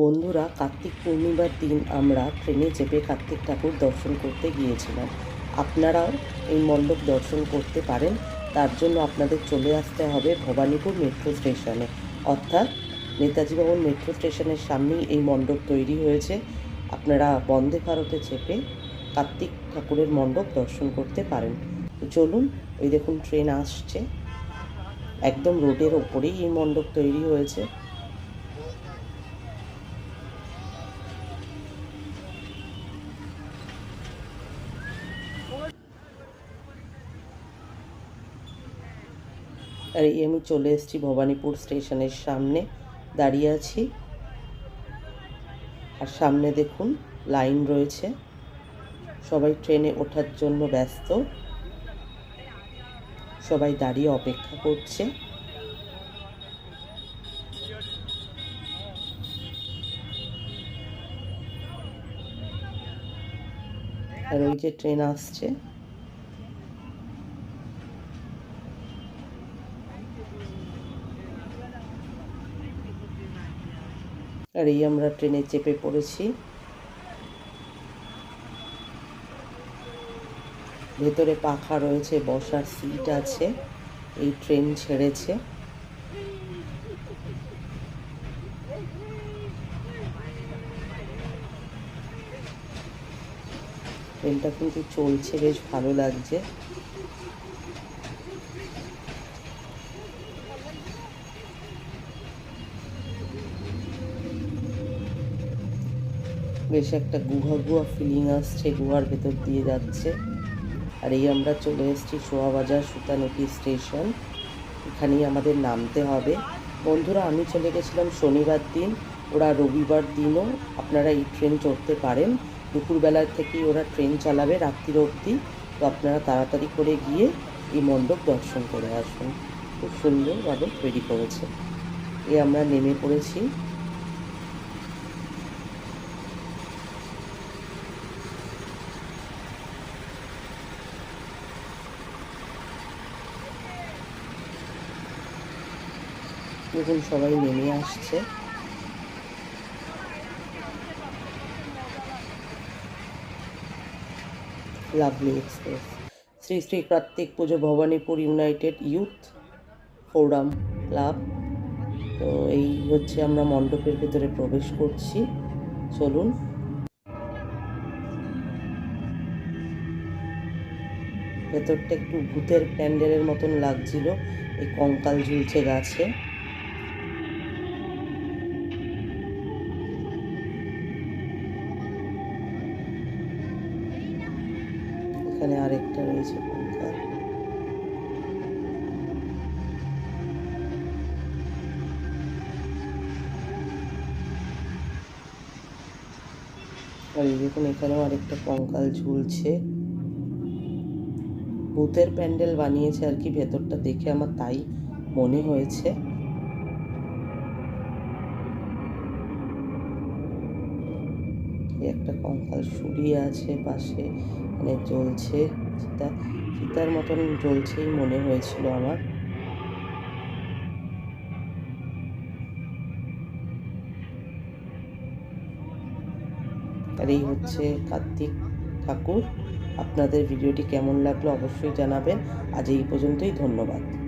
বন্ধুরা, কার্তিক পূর্ণিমার দিন আমরা ট্রেনে চেপে কার্তিক ঠাকুর দর্শন করতে গিয়েছিলাম। আপনারাও এই মণ্ডপ দর্শন করতে পারেন। তার জন্য আপনাদের চলে আসতে হবে ভবানীপুর মেট্রো স্টেশনে। অর্থাৎ নেতাজি ভবন মেট্রো স্টেশনের সামনেই এই মণ্ডপ তৈরি হয়েছে। আপনারা বন্দে ভারতে চেপে কার্তিক ঠাকুরের মণ্ডপ দর্শন করতে পারেন। চলুন, ওই দেখুন, ট্রেন আসছে। একদম রোডের ওপরেই এই মণ্ডপ তৈরি হয়েছে। আর এই আমি চলে এসেছি ভবানীপুর স্টেশনের সামনে দাঁড়িয়ে আছি। আর সামনে দেখুন, লাইন রয়েছে। সবাই ট্রেনে ওঠার জন্য ব্যস্ত। সবাই দাঁড়িয়ে অপেক্ষা করছে। আর ওই যে ট্রেন আসছে। আর এই আমরা ট্রেনে চেপে পড়েছি। ভেতরে পাখা রয়েছে, বসার সিট আছে, এই ট্রেন ছেড়েছে। ট্রেনটা কিন্তু চলছে, বেশ ভালো লাগছে। বেশ একটা গুহা গুহা ফিলিং আসছে, গুহার ভেতর দিয়ে যাচ্ছে। আর এই আমরা চলে এসেছি সোয়াবাজার সুতানকি স্টেশন এখানেই আমাদের নামতে হবে। বন্ধুরা, আমি চলে গেছিলাম শনিবার দিন, ওরা রবিবার দিনও আপনারা এই ট্রেন চড়তে পারেন। দুপুরবেলার থেকেই ওরা ট্রেন চালাবে রাত্রির অবধি। তো আপনারা তাড়াতাড়ি করে গিয়ে এই মণ্ডপ দর্শন করে আসুন। খুব সুন্দরভাবে তৈরি করেছে। এ আমরা নেমে পড়েছি। দেখুন, সবাই নেমে আসছে। Lovely express Shri Shri Kartik Puja Bhowanipore united youth forum club. তো এই হচ্ছে আমরা মণ্ডপের ভেতরে প্রবেশ করছি। চলুন। ভেতরটা একটু ভূতের প্যান্ডেলের মতন লাগছিল। এই কঙ্কাল ঝুলছে গাছে। এখানে আরেকটা রয়েছে কঙ্কাল আর দেখুন, এখানেও আরেকটা কঙ্কাল ঝুলছে। ভূতের প্যান্ডেল বানিয়েছে আর কি, ভেতরটা দেখে আমার তাই মনে হয়েছে। একটা কঙ্কাল শুরিয়ে আছে পাশে মানে জ্বলছে সীতা সীতার মতন জ্বলছেই মনে হয়েছিল আমার। আর এই হচ্ছে কার্তিক ঠাকুর। আপনাদের ভিডিওটি কেমন লাগল অবশ্যই জানাবেন। আজ এই পর্যন্তই, ধন্যবাদ।